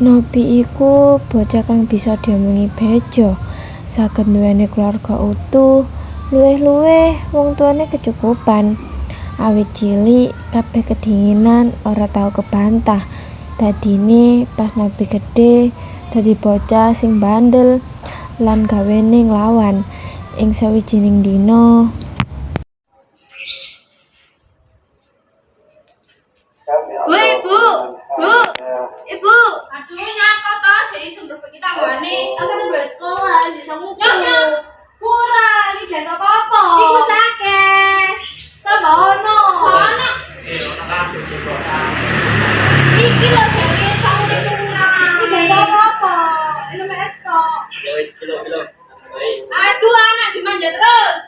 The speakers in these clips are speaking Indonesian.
Nopi iku bocah kang bisa diomongi bejo, saged nduwèni kulawarga utuh, luwih-luwih wong tuwané kecukupan. Awit cilik kabèh kedinginan ora tau kebantah. Dadiné pas Nopi gedhe dadi bocah sing bandel lan gawéné nglawan. Ing sawijining dina, Bu, ibu, bu, ibu. Aduh, nyapa toh jadi sumber kita mana? Aku kan balik sekolah, di sama Nyonya, kurang, ini jangan apa-apa. Ibu sakit. Tabono. Mana? Iki loh jadi sama di kurang. Ini jangan apa-apa. Ini mesto. Aduh, anak dimanja terus.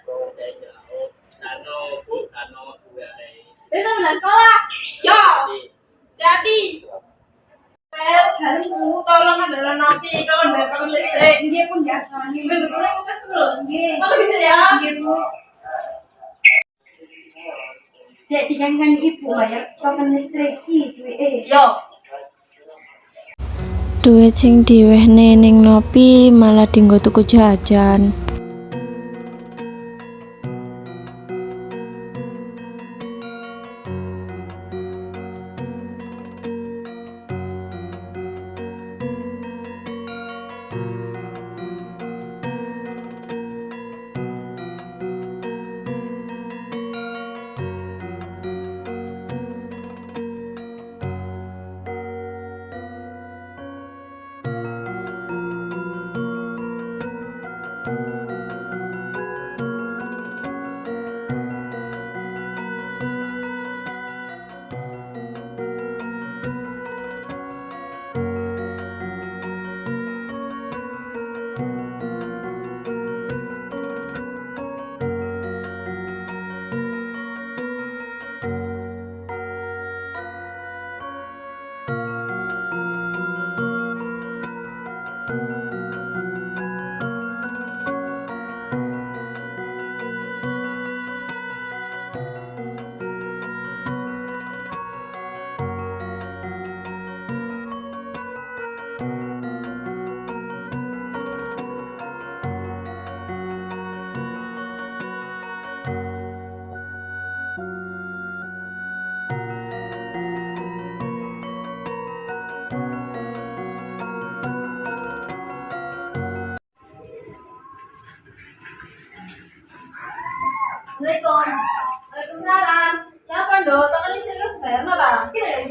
Besok udah sekolah. Yo. Jadi. Saya harus mau tolong adalah napi kalau bakal listrik dia pun jasa nih bener bener mau kasih dulu kalau bisa ya Dek digantikan ibu bayar papan listrik itu eh. yo duit sing diwehne ning Nopi malah dienggo tuku jajan.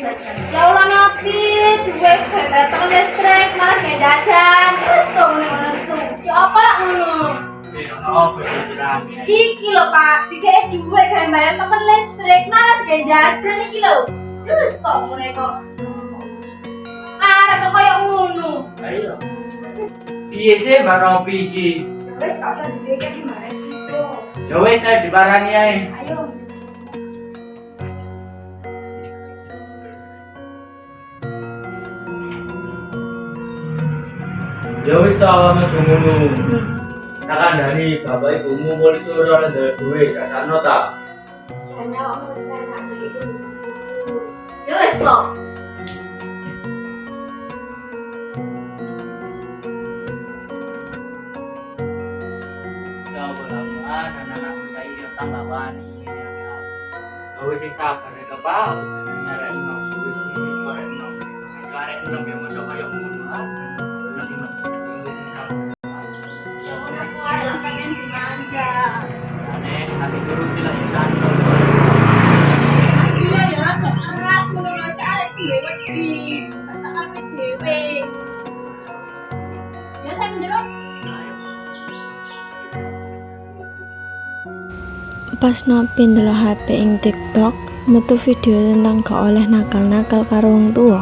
Ya napi duit bayar tekan listrik malah kayak jajan terus dong nih nesu ya apa lah ngono iki lho pak juga duit bayar tekan listrik malah kayak jajan iki lho terus dong nih kok arek kok kayak ngono Ayo. Piye sih Mbak Ropi iki? Wes diberikan gimana sih? Ya wis saya diparani ae. Ayo. Ya wis ta awakmu aja ngono. Tak kandhani bapak ibumu polisi ora ada duwe, kasarno ta. Karena aku sekarang aku itu ya Ya bola-bola anak-anak saya tambah wani. Ya wis sing sabar ya Pak, Pas Nopi ndelok HP ing TikTok, metu video tentang gak oleh nakal-nakal karo wong tuwa.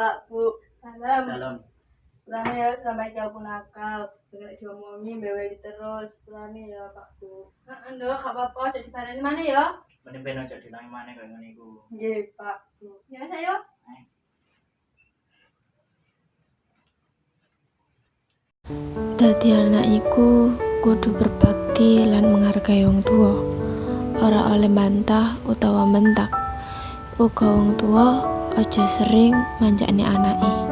Pak, Bu, salam. dalam Setelahnya ya sampai jauh nakal. Dengan diomongin beweli terus. Setelahnya ya Pak Bu. Nah, ando gak apa-apa. Jadi sekarang di mana ya? mending ben aja dilangi maneh kaya ngene iku Nggih, Pak Bu. Ya saya. Dadi anak iku kudu berbakti lan menghargai wong tua. Ora oleh bantah utawa mentak. Uga wong tua aja sering manjakne anake.